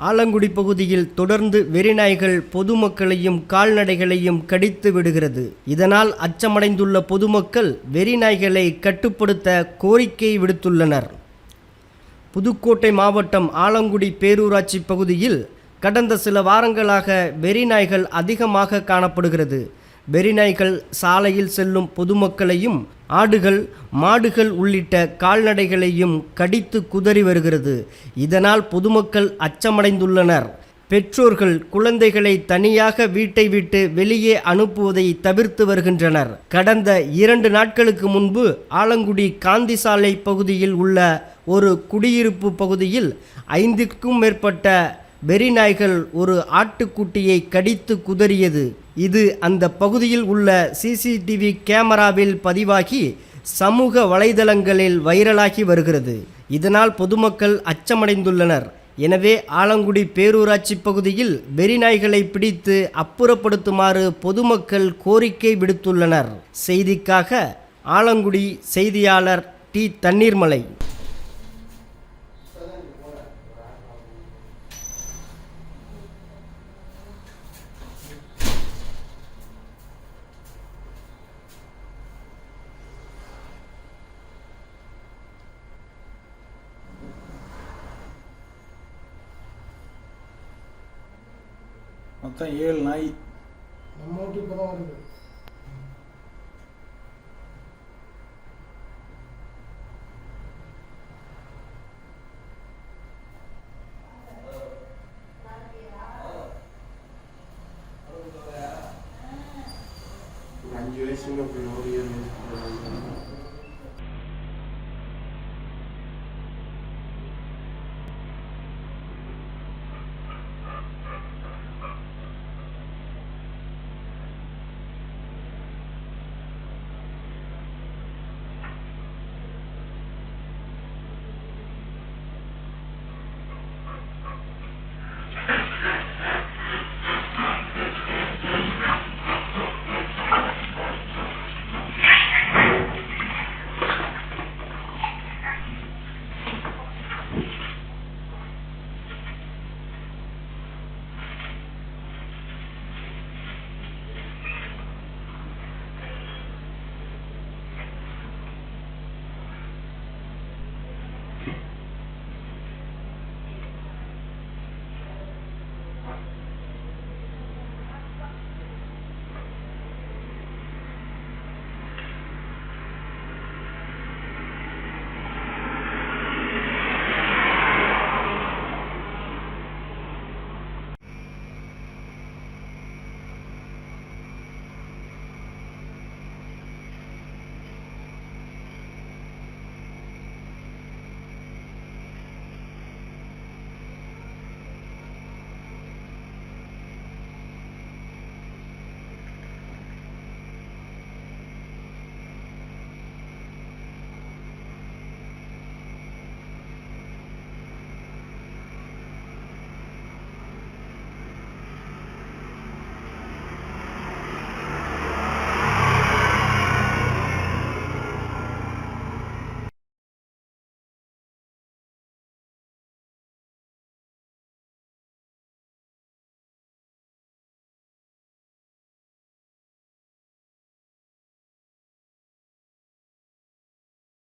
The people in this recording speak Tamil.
ஆலங்குடி பகுதியில் தொடர்ந்து வெறிநாய்கள் பொதுமக்களையும் கால்நடைகளையும் கடித்து விடுகிறது. இதனால் அச்சமடைந்துள்ள பொதுமக்கள் வெறிநாய்களை கட்டுப்படுத்த கோரிக்கை விடுத்துள்ளனர். புதுக்கோட்டை மாவட்டம் ஆலங்குடி பேரூராட்சி பகுதியில் கடந்த சில வாரங்களாக வெறிநாய்கள் அதிகமாக காணப்படுகிறது. வெறிநாய்கள் சாலையில் செல்லும் பொதுமக்களையும் ஆடுகள் மாடுகள் உள்ளிட்ட கால்நடைகளையும் கடித்து குதறி வருகிறது. இதனால் பொதுமக்கள் அச்சமடைந்துள்ளனர். பெற்றோர்கள் குழந்தைகளை தனியாக வீட்டை விட்டு வெளியே அனுப்புவதை தவிர்த்து வருகின்றனர். கடந்த இரண்டு நாட்களுக்கு முன்பு ஆலங்குடி காந்தி சாலை பகுதியில் உள்ள ஒரு குடியிருப்பு பகுதியில் ஐந்துக்கும் மேற்பட்ட வெறிநாய்கள் ஒரு ஆட்டுக்குட்டியை கடித்து குதறியது. இது அந்த பகுதியில் உள்ள சிசிடிவி கேமராவில் பதிவாகி சமூக வலைதளங்களில் வைரலாகி வருகிறது. இதனால் பொதுமக்கள் அச்சமடைந்துள்ளனர். எனவே ஆலங்குடி பேரூராட்சி பகுதியில் வெறிநாய்களை பிடித்து அப்புறப்படுத்துமாறு பொதுமக்கள் கோரிக்கை விடுத்துள்ளனர். செய்திக்காக ஆலங்குடி செய்தியாளர் டி தண்ணீர்மலை. மொத்தம் ஏழு நாய். நம்ம வீட்டு இப்போ தான் வருது. ஒரு அஞ்சு வயசுல அப்படி ஓடி